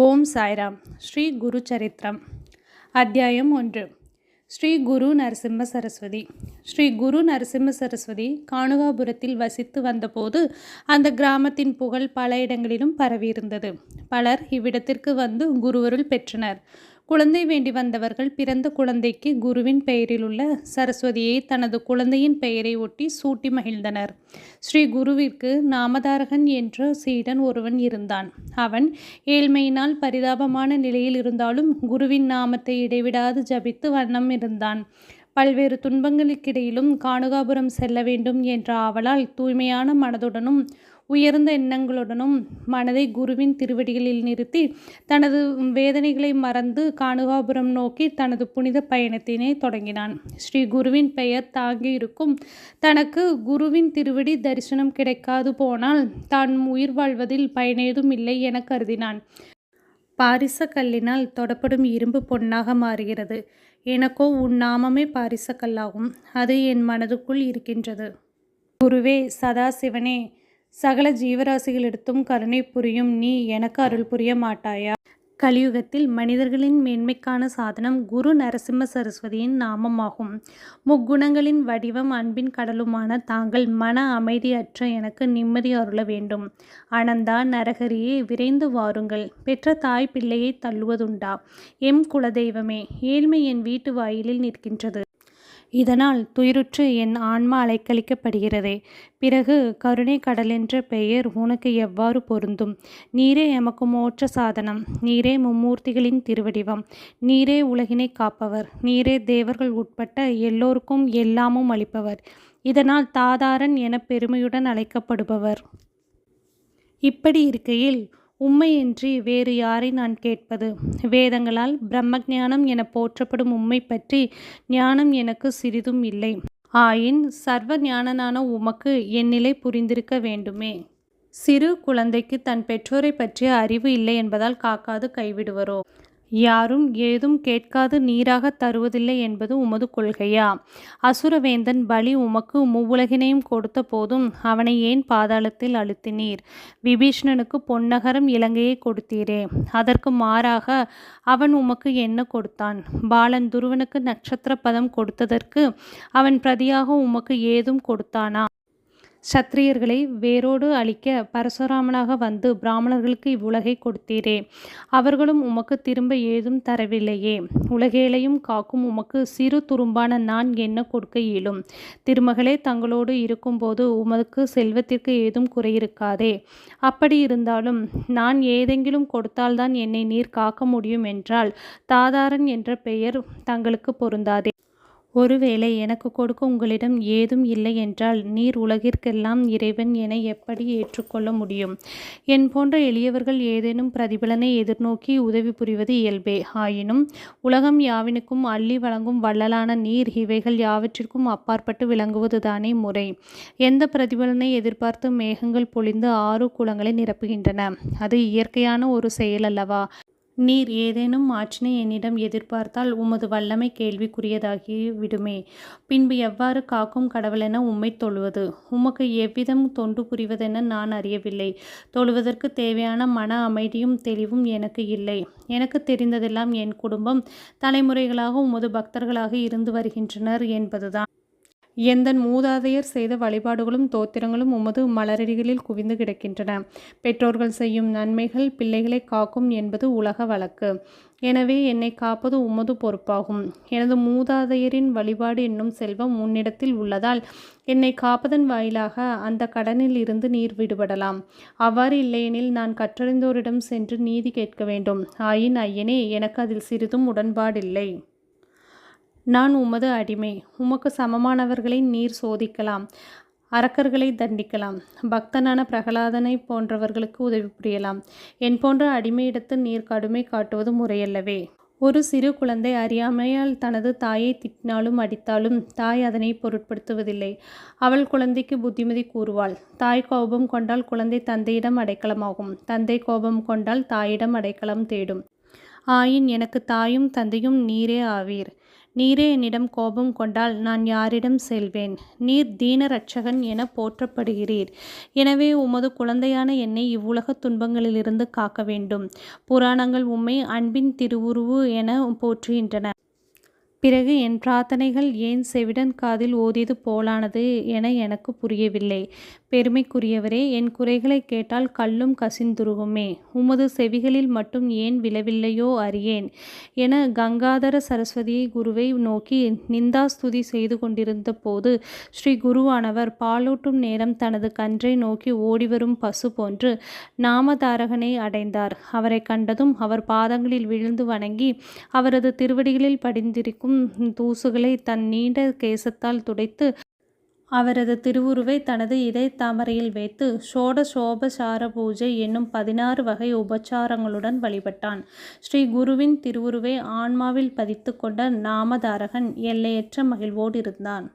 ஓம் சாய்ராம். ஸ்ரீ குரு சரித்திரம். அத்தியாயம் ஒன்று. ஸ்ரீ குரு நரசிம்ம சரஸ்வதி. ஸ்ரீ குரு நரசிம்ம சரஸ்வதி காணுகாபுரத்தில் வசித்து வந்தபோது அந்த கிராமத்தின் புகழ் பல இடங்களிலும் பரவியிருந்தது. பலர் இவ்விடத்திற்கு வந்து குருவருள் பெற்றனர். குழந்தை வேண்டி வந்தவர்கள் பிறந்த குழந்தைக்கு குருவின் பெயரில் உள்ள சரஸ்வதியை தனது குழந்தையின் பெயரை ஒட்டி சூட்டி மகிழ்ந்தனர். ஸ்ரீ குருவிற்கு நாமதாரகன் என்ற சீடன் ஒருவன் இருந்தான். அவன் ஏழ்மையினால் பரிதாபமான நிலையில் இருந்தாலும் குருவின் நாமத்தை இடைவிடாது ஜபித்து வண்ணம் இருந்தான். பல்வேறு துன்பங்களுக்கிடையிலும் காணுகாபுரம் செல்ல வேண்டும் என்ற ஆவலால் தூய்மையான மனதுடனும் உயர்ந்த எண்ணங்களுடனும் மனதை குருவின் திருவடிகளில் நிறுத்தி தனது வேதனைகளை மறந்து காணுகாபுரம் நோக்கி தனது புனித பயணத்தினை தொடங்கினான். ஸ்ரீ குருவின் பெயர் தாங்கி இருக்கும். தனக்கு குருவின் திருவடி தரிசனம் கிடைக்காது போனால் தான் உயிர் வாழ்வதில் பயனேதும் இல்லை என கருதினான். பாரிச கல்லினால் தொடப்படும் இரும்பு பொன்னாக மாறுகிறது. எனக்கோ உன் நாமமே பாரிச கல்லாகும். அது என் மனதுக்குள் இருக்கின்றது. குருவே சதாசிவனே சகல ஜீவராசிகளிடத்தும் கருணை புரியும். நீ எனக்கு அருள் புரிய மாட்டாயா? கலியுகத்தில் மனிதர்களின் மேன்மைக்கான சாதனம் குரு நரசிம்ம சரஸ்வதியின் நாமமாகும். முக்குணங்களின் வடிவம் அன்பின் கடலுமான தாங்கள் மன அமைதியற்ற எனக்கு நிம்மதி அருள வேண்டும். அனந்தா நரகரியே விரைந்து வாருங்கள். பெற்ற தாய் பிள்ளையை தள்ளுவதுண்டா? எம் குலதெய்வமே ஏழ்மை என் வீட்டு வாயிலில் நிற்கின்றது. இதனால் துயிருற்று என் ஆன்மா அலைக்கழிக்கப்படுகிறதே. பிறகு கருணை கடல் என்ற பெயர் உனக்கு எவ்வாறு பொருந்தும்? நீரே எமக்கு மோட்ச சாதனம். நீரே மும்மூர்த்திகளின் திருவடிவம். நீரே உலகினை காப்பவர். நீரே தேவர்கள் உட்பட்ட எல்லோருக்கும் எல்லாமும் அளிப்பவர். இதனால் தாதாரன் என பெருமையுடன் அழைக்கப்படுபவர். இப்படி இருக்கையில் உண்மையின்றி வேறு யாரை நான் கேட்பது? வேதங்களால் பிரம்மஞானம் என போற்றப்படும் உண்மை பற்றி ஞானம் எனக்கு சிறிதும் இல்லை. ஆயின் சர்வ ஞானனான உமக்கு என் நிலை புரிந்திருக்க வேண்டுமே. சிறு குழந்தைக்கு தன் பெற்றோரை பற்றிய அறிவு இல்லை என்பதால் காக்காது கைவிடுவரோ? யாரும் ஏதும் கேட்காது நீராக தருவதில்லை என்பது உமது கொள்கையா? அசுரவேந்தன் பலி உமக்கு மூவுலகினையும் கொடுத்த போதும் அவனை ஏன் பாதாளத்தில் அழுத்தினீர்? விபீஷ்ணனுக்கு பொன்னகரம் இலங்கையை கொடுத்தீரே. அதற்கு மாறாக அவன் உமக்கு என்ன கொடுத்தான்? பாலன் துருவனுக்கு நட்சத்திர பதம் கொடுத்ததற்கு அவன் பிரதியாக உமக்கு ஏதும் கொடுத்தானா? சத்திரியர்களை வேரோடு அழிக்க பரசுராமனாக வந்து பிராமணர்களுக்கு இவ்வுலகை கொடுத்தீரே. அவர்களும் உமக்கு திரும்ப ஏதும் தரவில்லையே. உலகேலையும் காக்கும் உமக்கு சிறு துரும்பான நான் என்ன கொடுக்க இயலும்? திருமகளே தங்களோடு இருக்கும்போது உமக்கு செல்வத்திற்கு ஏதும் குறையிருக்காதே. அப்படி இருந்தாலும் நான் ஏதெங்கிலும் கொடுத்தால்தான் என்னை நீர் காக்க முடியும் என்றால் தாதாரன் என்ற பெயர் தங்களுக்கு பொருந்தாதே. ஒருவேளை எனக்கு கொடுக்க உங்களிடம் ஏதும் இல்லை என்றால் நீர் உலகிற்கெல்லாம் இறைவன் என எப்படி ஏற்றுக்கொள்ள முடியும்? என் போன்ற எளியவர்கள் ஏதேனும் பிரதிபலனை எதிர்நோக்கி உதவி புரிவது இயல்பே. ஆயினும் உலகம் யாவினுக்கும் அள்ளி வழங்கும் வள்ளலான நீர் இவைகள் யாவற்றிற்கும் அப்பாற்பட்டு விளங்குவதுதானே முறை. எந்த பிரதிபலனை எதிர்பார்த்து மேகங்கள் பொழிந்து ஆறு குளங்களை நிரப்புகின்றன. அது இயற்கையான ஒரு செயல் அல்லவா? நீர் ஏதேனும் ஆற்றினை என்னிடம் எதிர்பார்த்தால் உமது வல்லமை கேள்விக்குரியதாகி விடுமே. பின்பு எவ்வாறு காக்கும் கடவுளென உம்மை தொழுவது? உமக்கு எவ்விதம் தொண்டு புரிவதென நான் அறியவில்லை. தொழுவதற்கு தேவையான மன அமைதியும் தெளிவும் எனக்கு இல்லை. எனக்கு தெரிந்ததெல்லாம் என் குடும்பம் தலைமுறைகளாக உமது பக்தர்களாக இருந்து வருகின்றனர் என்பதுதான். எந்தன் மூதாதையர் செய்த வழிபாடுகளும் தோத்திரங்களும் உமது மலரடிகளில் குவிந்து கிடக்கின்றன. பெற்றோர்கள் செய்யும் நன்மைகள் பிள்ளைகளை காக்கும் என்பது உலக வழக்கு. எனவே என்னை காப்பது உமது பொறுப்பாகும். எனது மூதாதையரின் வழிபாடு என்னும் செல்வம் உன்னிடத்தில் உள்ளதால் என்னை காப்பதன் வாயிலாக அந்த கடனில் இருந்து நீர் விடுபடலாம். அவ்வாறு இல்லையெனில் நான் கற்றறிந்தோரிடம் சென்று நீதி கேட்க வேண்டும். ஆயின் ஐயனே எனக்கு அதில் சிறிதும் உடன்பாடில்லை. நான் உமது அடிமை. உமக்கு சமமானவர்களை நீர் சோதிக்கலாம். அரக்கர்களை தண்டிக்கலாம். பக்தனான பிரகலாதனை போன்றவர்களுக்கு உதவி புரியலாம். என் போன்ற அடிமையிடத்து நீர் கடுமை காட்டுவது முறையல்லவே. ஒரு சிறு குழந்தை அறியாமையால் தனது தாயை திட்டினாலும் அடித்தாலும் தாய் அதனை பொருட்படுத்துவதில்லை. அவள் குழந்தைக்கு புத்திமதி கூறுவாள். தாய் கோபம் கொண்டால் குழந்தை தந்தையிடம் அடைக்கலமாகும். தந்தை கோபம் கொண்டால் தாயிடம் அடைக்கலம் தேடும். ஆயின் எனக்கு தாயும் தந்தையும் நீரே ஆவீர். நீரே என்னிடம் கோபம் கொண்டால் நான் யாரிடம் செல்வேன்? நீர் தீனரட்சகன் என போற்றப்படுகிறீர். எனவே உமது குழந்தையான என்னை இவ்வுலகத் துன்பங்களிலிருந்து காக்க வேண்டும். புராணங்கள் உம்மை அன்பின் திருவுருவு என போற்றுகின்றன. பிறகு என் பிரார்த்தனைகள் ஏன் செவிடன் காதில் ஓதியது போலானது என எனக்கு புரியவில்லை. பெருமைக்குரியவரே என் குறைகளை கேட்டால் கல்லும் கசிந்துருகுமே உமது செவிகளில் மட்டும் ஏன் விழவில்லையோ அறியேன் என கங்காதர சரஸ்வதியை குருவை நோக்கி நிந்தாஸ்துதி செய்து கொண்டிருந்த போது ஸ்ரீ குருவானவர் பாலூட்டும் நேரம் தனது கன்றை நோக்கி ஓடிவரும் பசு போன்று நாமதாரகனை அடைந்தார். அவரை கண்டதும் அவர் பாதங்களில் விழுந்து வணங்கி அவரது திருவடிகளில் படிந்திருக்கும் தூசுகளை தன் நீண்ட கேசத்தால் துடைத்து அவரது திருவுருவை தனது இதய தாமரையில் வைத்து ஷோடசோபசார பூஜை என்னும் பதினாறு வகை உபச்சாரங்களுடன் வழிபட்டான். ஸ்ரீ குருவின் திருவுருவை ஆன்மாவில் பதித்து கொண்ட நாமதாரகன் எல்லையற்ற மகிழ்வோடு இருந்தான்.